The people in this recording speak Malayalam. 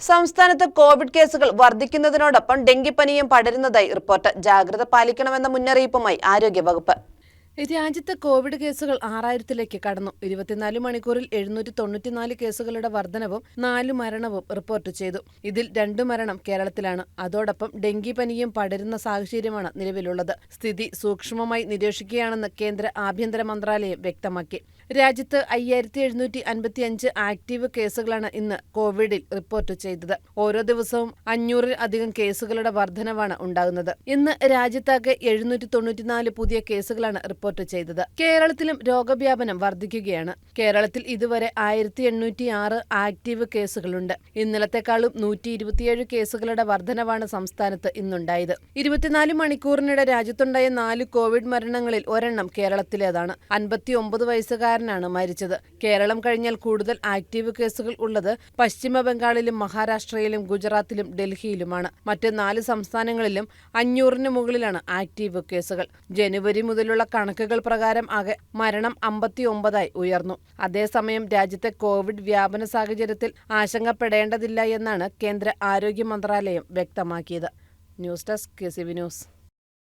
സംസ്ഥാനത്ത് കോവിഡ് കേസുകൾ വർദ്ധിക്കുന്നതിനോടൊപ്പം ഡെങ്കിപ്പനിയും പടരുന്നതായി റിപ്പോർട്ട്. ജാഗ്രത പാലിക്കണമെന്ന മുന്നറിയിപ്പുമായി ആരോഗ്യവകുപ്പ്. രാജ്യത്ത് കോവിഡ് കേസുകൾ ആറായിരത്തിലേക്ക് കടന്നു. ഇരുപത്തിനാല് മണിക്കൂറിൽ എഴുന്നൂറ്റി തൊണ്ണൂറ്റിനാല് കേസുകളുടെ വർധനവും നാല് മരണവും റിപ്പോർട്ട് ചെയ്തു. ഇതിൽ രണ്ടു മരണം കേരളത്തിലാണ്. അതോടൊപ്പം ഡെങ്കിപ്പനിയും പടരുന്ന സാഹചര്യമാണ് നിലവിലുള്ളത്. സ്ഥിതി സൂക്ഷ്മമായി നിരീക്ഷിക്കുകയാണെന്ന് കേന്ദ്ര ആഭ്യന്തര മന്ത്രാലയം വ്യക്തമാക്കി. രാജ്യത്ത് അയ്യായിരത്തി എഴുന്നൂറ്റി അൻപത്തി അഞ്ച് ആക്റ്റീവ് കേസുകളാണ് ഇന്ന് കോവിഡിൽ റിപ്പോർട്ട് ചെയ്തത്. ഓരോ ദിവസവും അഞ്ഞൂറിൽ അധികം കേസുകളുടെ വർധനവാണ് ഉണ്ടാകുന്നത്. ഇന്ന് രാജ്യത്താകെ എഴുന്നൂറ്റി തൊണ്ണൂറ്റിനാല് പുതിയ കേസുകളാണ് റിപ്പോർട്ട് ചെയ്തത്. കേരളത്തിലും രോഗവ്യാപനം വർദ്ധിക്കുകയാണ്. കേരളത്തിൽ ഇതുവരെ ആയിരത്തി എണ്ണൂറ്റി ആറ് ആക്റ്റീവ് കേസുകളുണ്ട്. ഇന്നലത്തെക്കാളും നൂറ്റി ഇരുപത്തിയേഴ് കേസുകളുടെ വർധനവാണ് സംസ്ഥാനത്ത് ഇന്നുണ്ടായത്. ഇരുപത്തിനാല് മണിക്കൂറിനിടെ രാജ്യത്തുണ്ടായ നാല് കോവിഡ് മരണങ്ങളിൽ ഒരെണ്ണം കേരളത്തിലേതാണ്. അൻപത്തി ഒമ്പത് വയസ്സുകാരനാണ് മരിച്ചത്. കേരളം കഴിഞ്ഞാൽ കൂടുതൽ ആക്റ്റീവ് കേസുകൾ ഉള്ളത് പശ്ചിമ ബംഗാളിലും മഹാരാഷ്ട്രയിലും ഗുജറാത്തിലും ഡൽഹിയിലുമാണ്. മറ്റ് നാല് സംസ്ഥാനങ്ങളിലും അഞ്ഞൂറിന് മുകളിലാണ് ആക്റ്റീവ് കേസുകൾ. ജനുവരി മുതലുള്ള കണക്കുകൾ പ്രകാരം ആകെ മരണം അമ്പത്തി ഒമ്പതായി ഉയർന്നു. അതേസമയം രാജ്യത്തെ കോവിഡ് വ്യാപന സാഹചര്യത്തിൽ ആശങ്കപ്പെടേണ്ടതില്ല എന്നാണ് കേന്ദ്ര ആരോഗ്യ മന്ത്രാലയം വ്യക്തമാക്കിയത്. News desk K news.